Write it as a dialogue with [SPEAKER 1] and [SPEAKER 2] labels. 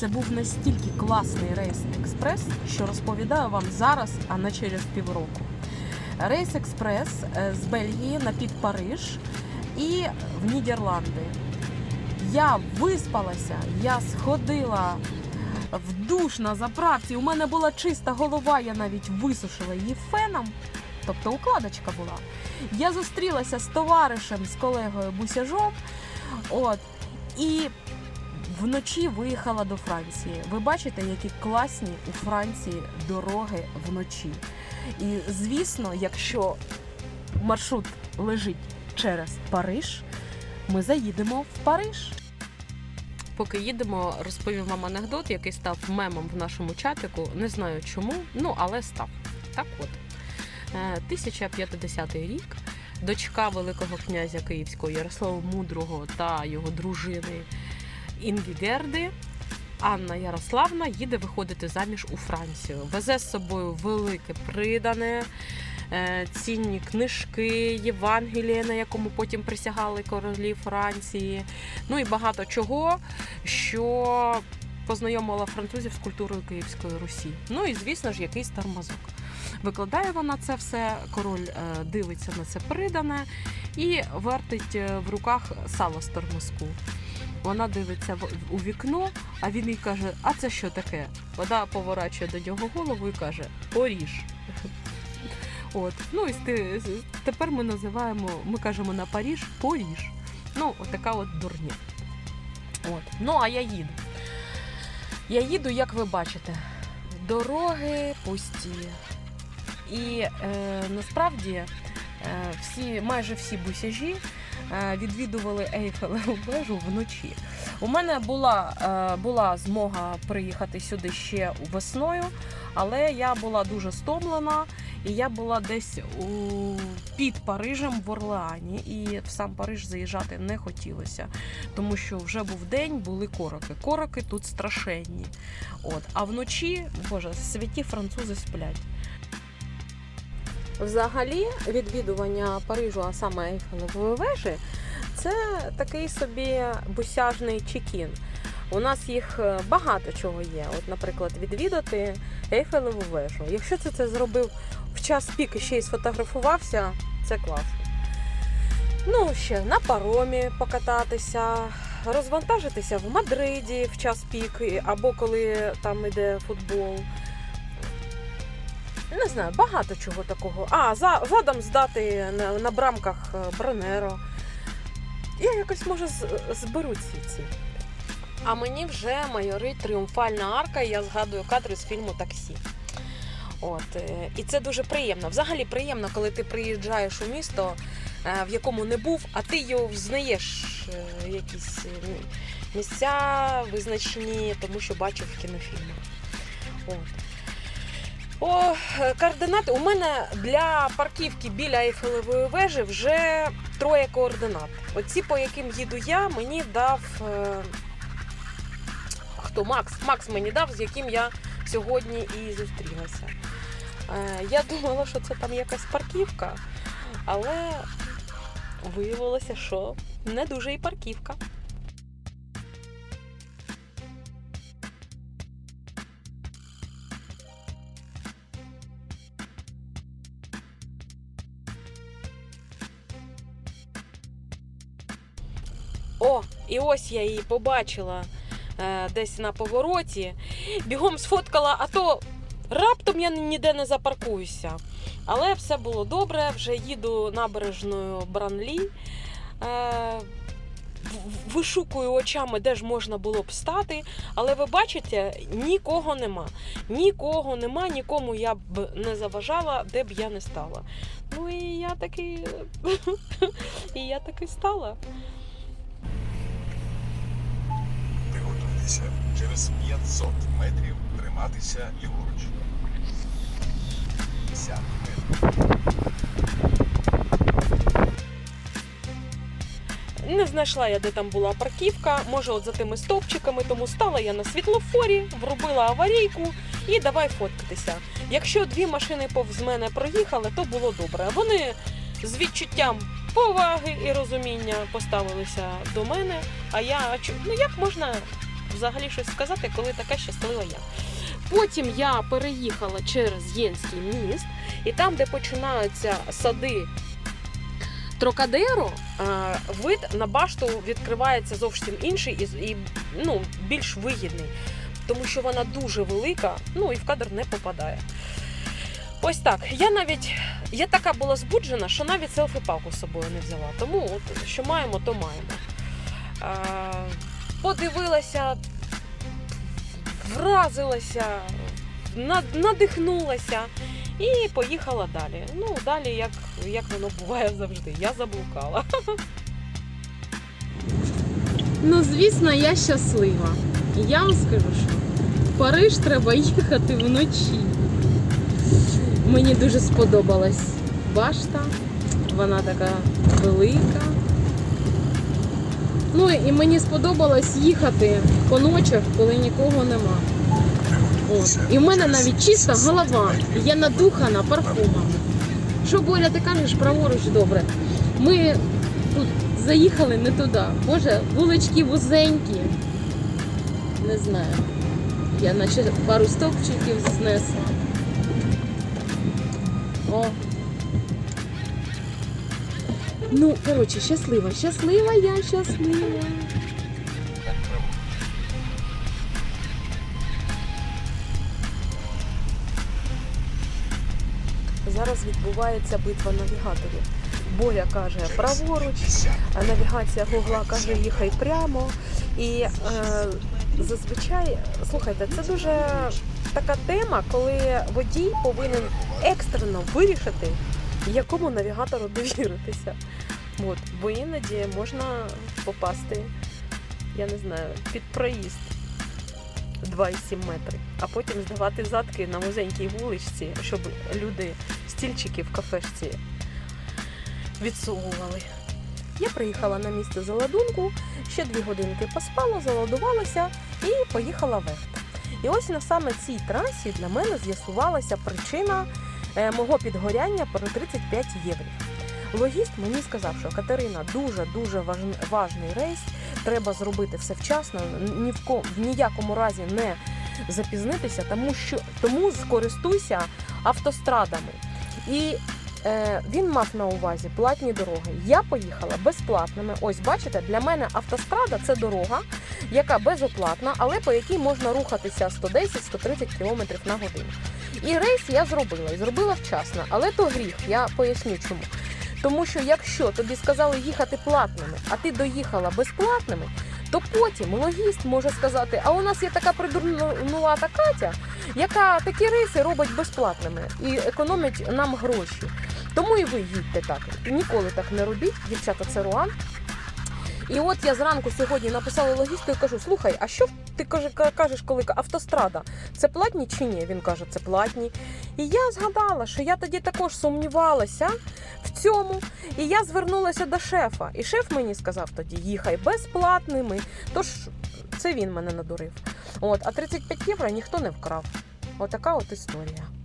[SPEAKER 1] Це був настільки класний рейс експрес, що розповідаю вам зараз, а не через півроку. Рейс експрес е, з Бельгії на пік Париж і в Нідерланди. Я виспалася, я сходила в душ на заправці. У мене була чиста голова, я навіть висушила її феном. Тобто укладочка була. Я зустрілася з товаришем, з колегою Бусяжом. От, і вночі виїхала до Франції. Ви бачите, які класні у Франції дороги вночі. І звісно, якщо маршрут лежить через Париж, ми заїдемо в Париж. Поки їдемо, розповім вам анекдот, який став мемом в нашому чатику. Не знаю чому, ну але став. Так от. Е, 1050 рік дочка Великого князя Київського Ярослава Мудрого та його дружини Інгігерди. Анна Ярославна їде виходити заміж у Францію. Везе з собою велике придане, е, цінні книжки, Євангеліє, на якому потім присягали королі Франції. Ну і багато чого, що познайомила французів з культурою Київської Русі. Ну і звісно ж, якийсь тормозок. Викладає вона це все, король е, дивиться на це придане і вертить е, в руках сало з тормозку. Вона дивиться у вікно, а він їй каже: А це що таке? Вона поворачує до нього голову і каже: Поріж. От. Ну і тепер ми називаємо, ми кажемо на Паріж Поріж. Ну, отака от дурня. От. Ну, а я їду. Я їду, як ви бачите, дороги пусті. І е, насправді е, всі, майже всі бусяжі відвідували Ейфелеву вежу вночі. У мене була, е, була змога приїхати сюди ще весною, але я була дуже стомлена, і я була десь у, під Парижем в Орлеані, і в сам Париж заїжджати не хотілося, тому що вже був день, були короки. Короки тут страшенні. От. А вночі, боже, святі французи сплять. Взагалі, відвідування Парижу, а саме Ейфелевої вежі, це такий собі бусяжний чекін. У нас їх е, багато чого є. От, наприклад, відвідати Ейфелеву вежу. Якщо це, це зробив в час пік ще й сфотографувався, це класно. Ну, ще на паромі покататися, розвантажитися в Мадриді в час пік, або коли там іде футбол. Не знаю, багато чого такого. А, за, задом здати на, брамках е, Бронеро. Я якось може зберу ці ці. А мені вже майорить тріумфальна арка, і я згадую кадри з фільму Таксі. От, е, і це дуже приємно. Взагалі приємно, коли ти приїжджаєш у місто, е, в якому не був, а ти його взнаєш якісь місця визначні, тому що бачив в кінофільмах. От. О, координати. У мене для парківки біля Ейфелевої вежі вже троє координат. Оці, по яким їду я, мені дав. Е... Хто? Макс? Макс мені дав, з яким я сьогодні і зустрілася. Е, я думала, що це там якась парківка, але виявилося, що не дуже і парківка. О, і ось я її побачила е, десь на повороті. Бігом сфоткала, а то раптом я ніде не запаркуюся. Але все було добре, вже їду набережною Бранлі. Е, вишукую очами, де ж можна було б стати. Але ви бачите, нікого нема. Нікого нема, нікому я б не заважала, де б я не стала. Ну і я таки, і я таки стала.
[SPEAKER 2] Приготуйтеся через 500 метрів триматися ліворуч. 50 метрів.
[SPEAKER 1] Не знайшла я, де там була парківка, може, от за тими стовпчиками, тому стала я на світлофорі, врубила аварійку і давай фоткатися. Якщо дві машини повз мене проїхали, то було добре. Вони з відчуттям поваги і розуміння поставилися до мене. А я ну як можна взагалі щось сказати, коли така щаслива я. Потім я переїхала через Єнський міст, і там, де починаються сади Трокадеро, е, вид на башту відкривається зовсім інший і, ну, більш вигідний, тому що вона дуже велика, ну і в кадр не попадає. Ось так. Я навіть я така була збуджена, що навіть селфі-палку з собою не взяла. Тому от, що маємо, то маємо. Подивилася, вразилася, надихнулася і поїхала далі. Ну, далі, як, як воно буває завжди, я заблукала.
[SPEAKER 3] Ну, звісно, я щаслива. І я вам скажу, що в Париж треба їхати вночі. Мені дуже сподобалась башта. Вона така велика. Ну і мені сподобалось їхати по ночах, коли нікого нема. От. І в мене навіть чиста голова. Я надухана парфумами. Що Боря, ти кажеш праворуч добре. Ми тут заїхали не туди. Боже, вулички вузенькі. Не знаю. Я наче пару стовпчиків знесла. О. Ну, коротше, щаслива, щаслива я, щаслива.
[SPEAKER 1] Зараз відбувається битва навігаторів. Боря каже праворуч, а навігація Гугла каже їхай прямо. І е, зазвичай, слухайте, це дуже така тема, коли водій повинен екстрено вирішити, якому навігатору довіритися. От, бо іноді можна попасти, я не знаю, під проїзд 2,7 метри, а потім здавати задки на вузенькій вуличці, щоб люди стільчики в кафешці відсовували. Я приїхала на місце заладунку, ще дві годинки поспала, заладувалася і поїхала вверх. І ось на саме цій трасі для мене з'ясувалася причина мого підгоряння про 35 євро. Логіст мені сказав, що Катерина дуже дуже важний рейс, треба зробити все вчасно, ні в, ко, в ніякому разі не запізнитися, тому що тому скористуйся автострадами. І е, він мав на увазі платні дороги. Я поїхала безплатними. Ось бачите, для мене автострада це дорога, яка безоплатна, але по якій можна рухатися 110-130 км на годину. І рейс я зробила, і зробила вчасно, але то гріх, я поясню чому. Тому що якщо тобі сказали їхати платними, а ти доїхала безплатними, то потім логіст може сказати: а у нас є така придурнувата Катя, яка такі рейси робить безплатними і економить нам гроші. Тому і ви їдьте так. Ніколи так не робіть, дівчата, це руан. І от я зранку сьогодні написала логісту і кажу: слухай, а що ти кажеш, коли автострада? Це платні чи ні? Він каже, це платні. І я згадала, що я тоді також сумнівалася в цьому. І я звернулася до шефа. І шеф мені сказав тоді: їхай безплатними. Тож це він мене надурив. От, а 35 євро ніхто не вкрав. Отака от історія.